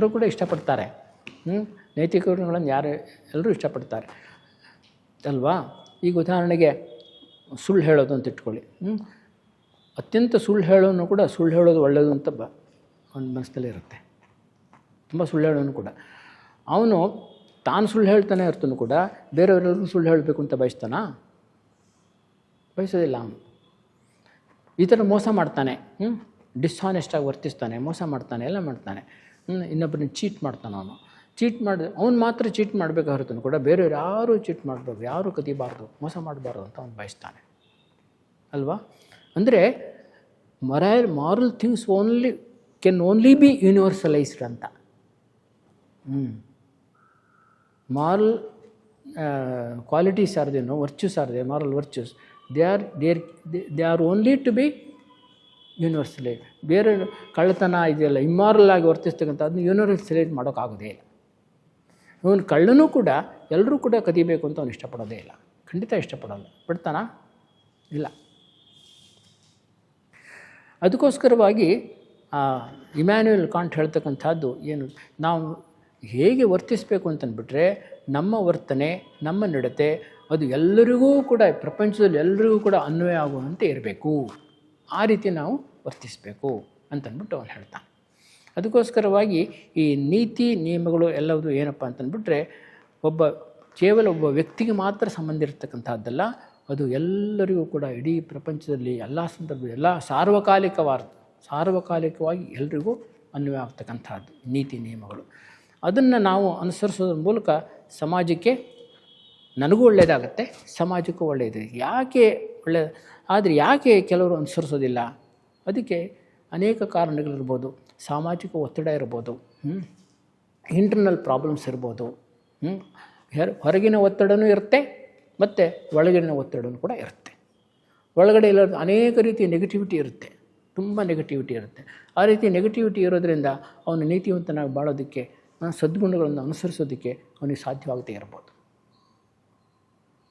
ಎಲ್ಲರೂ ಕೂಡ ಇಷ್ಟಪಡ್ತಾರೆ. ಹ್ಞೂ ನೈತಿಕ ಗುಣಗಳನ್ನು ಯಾರು ಎಲ್ಲರೂ ಇಷ್ಟಪಡ್ತಾರೆ. ಅಲ್ವಾ? ಈಗ ಉದಾಹರಣೆಗೆ ಸುಳ್ಳು ಹೇಳೋದು ಅಂತ ಇಟ್ಕೊಳ್ಳಿ. ಹ್ಞೂ ಅತ್ಯಂತ ಸುಳ್ಳು ಹೇಳೋನು ಕೂಡ ಸುಳ್ಳು ಹೇಳೋದು ಒಳ್ಳೆಯದು ಅಂತ ಬ ಒಂದು ಮನಸ್ಸಲ್ಲಿ ಇರುತ್ತೆ. ತುಂಬ ಸುಳ್ಳು ಹೇಳೋನು ಕೂಡ. ಅವನು ತಾನು ಸುಳ್ಳು ಹೇಳ್ತಾನೆ ಇರ್ತನು ಕೂಡ ಬೇರೆಯವರೆಲ್ಲರೂ ಸುಳ್ಳು ಹೇಳಬೇಕು ಅಂತ ಬಯಸ್ತಾನಾ? ಬಯಸೋದಿಲ್ಲ ಅವನು. ಈ ಥರ ಮೋಸ ಮಾಡ್ತಾನೆ. ಹ್ಞೂ ಡಿಸ್ಹಾನೆಸ್ಟಾಗಿ ವರ್ತಿಸ್ತಾನೆ, ಮೋಸ ಮಾಡ್ತಾನೆ, ಎಲ್ಲ ಮಾಡ್ತಾನೆ. ಇನ್ನೊಬ್ಬರನ್ನ ಚೀಟ್ ಮಾಡ್ತಾನೆ ಅವನು. ಚೀಟ್ ಮಾಡಿ, ಅವ್ನು ಮಾತ್ರ ಚೀಟ್ ಮಾಡಬೇಕು ಹೊರತು ಕೂಡ, ಬೇರೆಯವ್ರು ಯಾರೂ ಚೀಟ್ ಮಾಡಬಾರ್ದು, ಯಾರೂ ಕದಿಬಾರ್ದು, ಮೋಸ ಮಾಡಬಾರ್ದು ಅಂತ ಅವ್ನು ಬಯಸ್ತಾನೆ. ಅಲ್ವಾ? ಅಂದರೆ moral moral things only can only be universalised ಅಂತ. ಹ್ಞೂ moral qualities are ದೇನೋ virtues are they moral virtues they are there they are only to be universalised ಬೇರೆ ಕಳ್ಳತನ ಇದೆಯಲ್ಲ ಇಮ್ಮಾರಲ್ ಆಗಿ ವರ್ತಿಸ್ತಕ್ಕಂಥ ಅದನ್ನ ಯೂನಿವರ್ಸಲೈಟ್ ಮಾಡೋಕ್ಕಾಗೋದೇ ಇಲ್ಲ. ಇವನು ಕಳ್ಳನೂ ಕೂಡ ಎಲ್ಲರೂ ಕೂಡ ಕದಿಬೇಕು ಅಂತ ಅವನು ಇಷ್ಟಪಡೋದೇ ಇಲ್ಲ. ಖಂಡಿತ ಇಷ್ಟಪಡೋಲ್ಲ. ಬಿಡ್ತಾನ? ಇಲ್ಲ. ಅದಕ್ಕೋಸ್ಕರವಾಗಿ ಇಮ್ಯಾನ್ಯುಯಲ್ ಕಾಂಟ್ ಹೇಳ್ತಕ್ಕಂಥದ್ದು ಏನು, ನಾವು ಹೇಗೆ ವರ್ತಿಸಬೇಕು ಅಂತಂದ್ಬಿಟ್ರೆ ನಮ್ಮ ವರ್ತನೆ, ನಮ್ಮ ನಡತೆ, ಅದು ಎಲ್ಲರಿಗೂ ಕೂಡ, ಪ್ರಪಂಚದಲ್ಲಿ ಎಲ್ಲರಿಗೂ ಕೂಡ ಅನ್ವಯ ಆಗುವಂತೆ ಇರಬೇಕು. ಆ ರೀತಿ ನಾವು ವರ್ತಿಸಬೇಕು ಅಂತಂದ್ಬಿಟ್ಟು ಅವನು ಹೇಳ್ತಾನೆ. ಅದಕ್ಕೋಸ್ಕರವಾಗಿ ಈ ನೀತಿ ನಿಯಮಗಳು ಎಲ್ಲವುದು ಏನಪ್ಪ ಅಂತಂದ್ಬಿಟ್ರೆ ಒಬ್ಬ ಕೇವಲ ಒಬ್ಬ ವ್ಯಕ್ತಿಗೆ ಮಾತ್ರ ಸಂಬಂಧ ಇರತಕ್ಕಂಥದ್ದಲ್ಲ, ಅದು ಎಲ್ಲರಿಗೂ ಕೂಡ ಇಡೀ ಪ್ರಪಂಚದಲ್ಲಿ ಎಲ್ಲ ಸಂದರ್ಭದಲ್ಲಿ ಎಲ್ಲ ಸಾರ್ವಕಾಲಿಕವಾದ ಸಾರ್ವಕಾಲಿಕವಾಗಿ ಎಲ್ರಿಗೂ ಅನ್ವಯ ಆಗ್ತಕ್ಕಂಥದ್ದು ನೀತಿ ನಿಯಮಗಳು. ಅದನ್ನು ನಾವು ಅನುಸರಿಸೋದ್ರ ಮೂಲಕ ಸಮಾಜಕ್ಕೆ ನನಗೂ ಒಳ್ಳೆಯದಾಗತ್ತೆ ಸಮಾಜಕ್ಕೂ ಒಳ್ಳೆಯದು ಯಾಕೆ ಒಳ್ಳೆಯ ಆದರೆ ಯಾಕೆ ಕೆಲವರು ಅನುಸರಿಸೋದಿಲ್ಲ? ಅದಕ್ಕೆ ಅನೇಕ ಕಾರಣಗಳಿರ್ಬೋದು. ಸಾಮಾಜಿಕ ಒತ್ತಡ ಇರ್ಬೋದು. ಇಂಟರ್ನಲ್ ಪ್ರಾಬ್ಲಮ್ಸ್ ಇರ್ಬೋದು. ಹೊರಗಿನ ಒತ್ತಡವೂ ಇರುತ್ತೆ, ಮತ್ತು ಒಳಗಿನ ಒತ್ತಡವೂ ಕೂಡ ಇರುತ್ತೆ. ಒಳಗಡೆ ಇಲ್ಲ ಅನೇಕ ರೀತಿಯ ನೆಗೆಟಿವಿಟಿ ಇರುತ್ತೆ. ತುಂಬ ನೆಗೆಟಿವಿಟಿ ಇರುತ್ತೆ. ಆ ರೀತಿ ನೆಗೆಟಿವಿಟಿ ಇರೋದ್ರಿಂದ ಅವನು ನೀತಿವಂತನಾಗಿ ಬಾಳೋದಕ್ಕೆ ಸದ್ಗುಣಗಳನ್ನು ಅನುಸರಿಸೋದಕ್ಕೆ ಅವನಿಗೆ ಸಾಧ್ಯವಾಗದೇ ಇರ್ಬೋದು.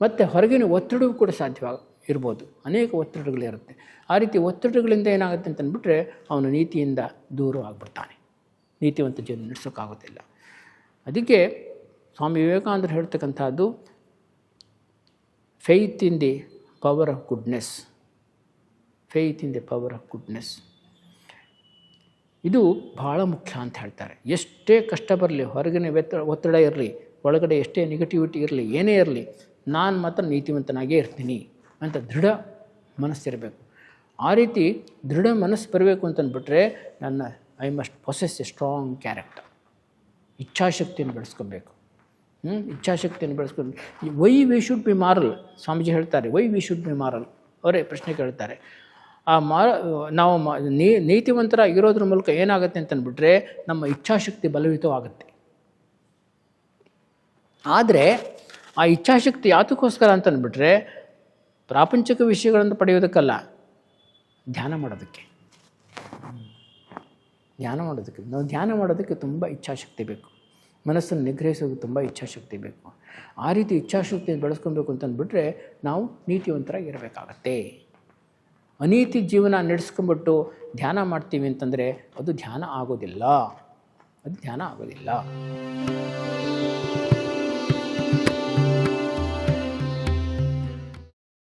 ಮತ್ತು ಹೊರಗಿನ ಒತ್ತಡವೂ ಕೂಡ ಸಾಧ್ಯವಾಗ ಇರ್ಬೋದು. ಅನೇಕ ಒತ್ತಡಗಳಿರುತ್ತೆ ಆ ರೀತಿ ಒತ್ತಡಗಳಿಂದ ಏನಾಗುತ್ತೆ ಅಂತಂದ್ಬಿಟ್ರೆ ಅವನು ನೀತಿಯಿಂದ ದೂರ ಆಗಿಬಿಡ್ತಾನೆ. ನೀತಿವಂತ ಜೀವನ ನಡೆಸೋಕ್ಕಾಗೋದಿಲ್ಲ. ಅದಕ್ಕೆ ಸ್ವಾಮಿ ವಿವೇಕಾನಂದರು ಹೇಳ್ತಕ್ಕಂಥದ್ದು faith in the power of goodness faith in the power of goodness ಇದು ಭಾಳ ಮುಖ್ಯ ಅಂತ ಹೇಳ್ತಾರೆ. ಎಷ್ಟೇ ಕಷ್ಟ ಬರಲಿ, ಹೊರಗಿನ ಒತ್ತಡ ಒತ್ತಡ ಇರಲಿ, ಒಳಗಡೆ ಎಷ್ಟೇ ನೆಗೆಟಿವಿಟಿ ಇರಲಿ, ಏನೇ ಇರಲಿ, ನಾನು ಮಾತ್ರ ನೀತಿವಂತನಾಗೇ ಇರ್ತೀನಿ. ಅಂತ ದೃಢ ಮನಸ್ಸಿರಬೇಕು. ಆ ರೀತಿ ದೃಢ ಮನಸ್ಸು ಬರಬೇಕು ಅಂತಂದ್ಬಿಟ್ರೆ ನನ್ನ I must possess a strong character ಇಚ್ಛಾಶಕ್ತಿಯನ್ನು ಬೆಳೆಸ್ಕೊಬೇಕು. ಹ್ಞೂ ಇಚ್ಛಾಶಕ್ತಿಯನ್ನು ಬೆಳೆಸ್ಕೊಂಡು why we should be moral Swamiji ಹೇಳ್ತಾರೆ why we should be moral ಅವರೇ ಪ್ರಶ್ನೆ ಕೇಳ್ತಾರೆ. ಆ ಮಾರ ನಾವು ಮ, ನೀ ಇರೋದ್ರ ಮೂಲಕ ಏನಾಗುತ್ತೆ ಅಂತಂದ್ಬಿಟ್ರೆ ನಮ್ಮ ಇಚ್ಛಾಶಕ್ತಿ ಬಲಯುತವಾಗುತ್ತೆ. ಆದರೆ ಆ ಇಚ್ಛಾಶಕ್ತಿ ಯಾತಕ್ಕೋಸ್ಕರ ಅಂತಂದ್ಬಿಟ್ರೆ ಪ್ರಾಪಂಚಿಕ ವಿಷಯಗಳನ್ನು ಪಡೆಯೋದಕ್ಕಲ್ಲ, ಧ್ಯಾನ ಮಾಡೋದಕ್ಕೆ. ಧ್ಯಾನ ಮಾಡೋದಕ್ಕೆ. ನಾವು ಧ್ಯಾನ ಮಾಡೋದಕ್ಕೆ ತುಂಬ ಇಚ್ಛಾಶಕ್ತಿ ಬೇಕು. ಮನಸ್ಸನ್ನು ನಿಗ್ರಹಿಸೋದು ತುಂಬ ಇಚ್ಛಾಶಕ್ತಿ ಬೇಕು. ಆ ರೀತಿ ಇಚ್ಛಾಶಕ್ತಿ ಬೆಳೆಸ್ಕೊಬೇಕು ಅಂತಂದ್ಬಿಟ್ರೆ ನಾವು ನೀತಿವಂತರಾಗಿ ಇರಬೇಕಾಗತ್ತೆ ಅನೀತಿ ಜೀವನ ನಡೆಸ್ಕೊಂಬಿಟ್ಟು ಧ್ಯಾನ ಮಾಡ್ತೀವಿ ಅಂತಂದರೆ ಅದು ಧ್ಯಾನ ಆಗೋದಿಲ್ಲ. ಅದು ಧ್ಯಾನ ಆಗೋದಿಲ್ಲ.